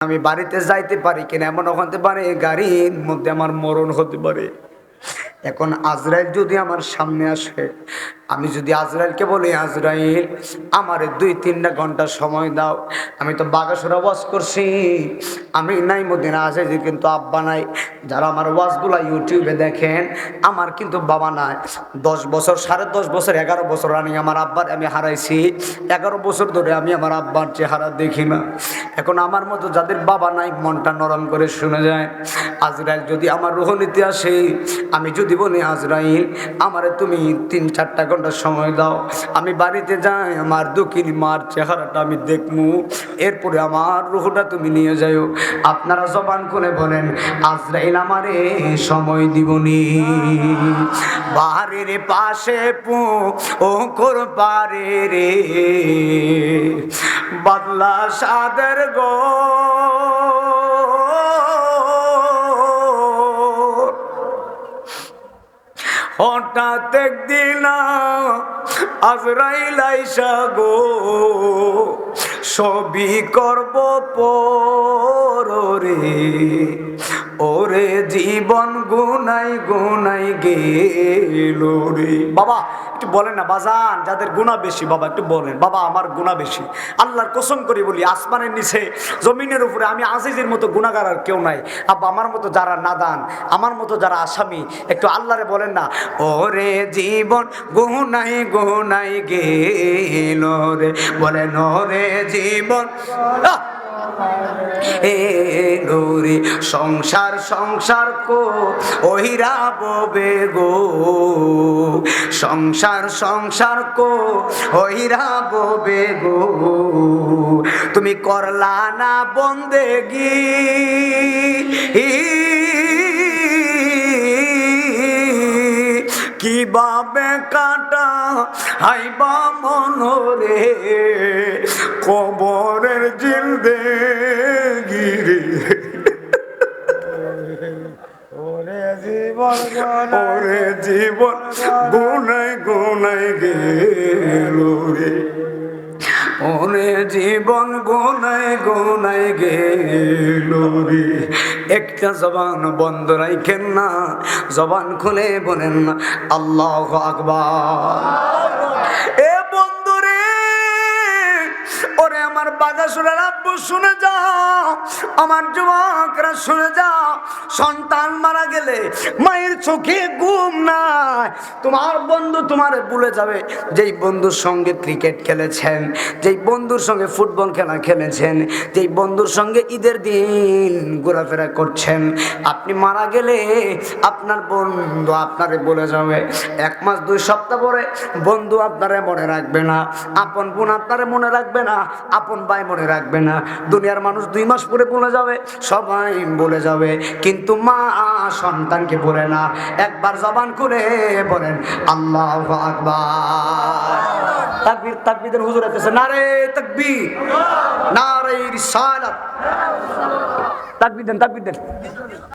আমি বাড়িতে যাইতে পারি কিনা এমন হতে পারে, গাড়ির মধ্যে আমার মরণ হতে পারে। এখন আজরাইল যদি আমার সামনে আসে, আমি যদি আজরাইলকে বলি, আজরাইল, আমার দুই তিনটা ঘণ্টা সময় দাও। আমি তো বাগাসুরা বাস করছি। আমি নাই মদিনা আসেছি কিন্তু আব্বা নাই। যারা আমার ওয়াজগুলা ইউটিউবে দেখেন, আমার কিন্তু বাবা নাই। দশ বছর, সাড়ে দশ বছর, এগারো বছর আমি আমার আব্বার, আমি হারাইছি। এগারো বছর ধরে আমি আমার আব্বার চেহারা দেখি না। এখন আমার মতো যাদের বাবা নাই, মনটা নরম করে শুনে যায়। আজরাইল যদি আমার রোহনীতে আসে, আমি যদি বলি, আজরাইল, আমারে তুমি তিন চারটা ঘণ্টা সময় দাও। আমি বাড়িতে যাই, আমার দুঃখিন মার চেহারাটা আমি দেখমু। এরপরে আমার রুহটা তুমি নিয়ে যাও আপনারা জবান খুলে বলেন, আজরাইল আমারে সময় দিবনি। বাড়ির পাশে পু, ও কর পারে রে। বাদলা সাদের গো। হঠাৎ একদিন আজরাইল আইসা গো। সবই করব পরে ওরে জীবন গুনাই গুনাই গেল রে। বাবা, একটু বলেন না, বাজান, যাদের গুণা বেশি, বাবা, একটু বলেন। বাবা, আমার গুণা বেশি। আল্লাহর কসম করি বলি, আসমানের নিচে, জমিনের উপরে আমি আজিজের মতো গুণাগার আর কেউ নাই। আব্বা, আমার মতো যারা নাদান, আমার মতো যারা আসামি, একটু আল্লাহরে বলেন না, ওরে জীবন গুনাই গুনাই গেল রে। বলেন, ওরে জীবন আহ! এ রে সংসার সংসার কো ওহিরা ববে গো সংসার সংসার কো ওহিরা ববে গো তুমি করলা না বন্দেগি। কীভাবে কাটা হাইবা মনরে? কবরের জিলদে গিরে। ওরে জীবন গণ ওরে জীবন গুনাই গুনাই গেল রে। ওরে জীবন গুনাই গুনাই গেল একটা জবান বন্ধ রাইখেন না, জবান খুলে বলেন না, আল্লাহ আকবার। এ বন্ধু রে, ওরে আমার বাগাসুরার আব্বু শুনে যাও আমার যুবকরা শুনে যাও সন্তান মারা গেলে মায়ের চোখে ঘুম নাই। তোমার বন্ধু তোমার ভুলে যাবে। যেই বন্ধুর সঙ্গে ক্রিকেট খেলেছেন, যেই বন্ধুর সঙ্গে ফুটবল খেলা খেলেছেন, যেই বন্ধুর সঙ্গে ঈদের দিন ঘোরাফেরা করছেন, আপনি মারা গেলে আপনার বন্ধু আপনারে বলে যাবে। এক মাস, দুই সপ্তাহ পরে বন্ধু আপনারে মনে রাখবে না, আপন বোন আপনারে মনে রাখবে না, আপন ভাই মনে রাখবে না। দুনিয়ার মানুষ দুই মাস পরে বলে যাবে, সবাই বলে যাবে। কিন্তু মা সন্তানকে বলে না। একবার জবান করে বলেন, আল্লাহ আকবার। তাকবীর, তাকবীরের হুজুর এসেছে, নারে তাকবীর, নারে রিসালাত। তাকবীর দেন তাকবীর দেন।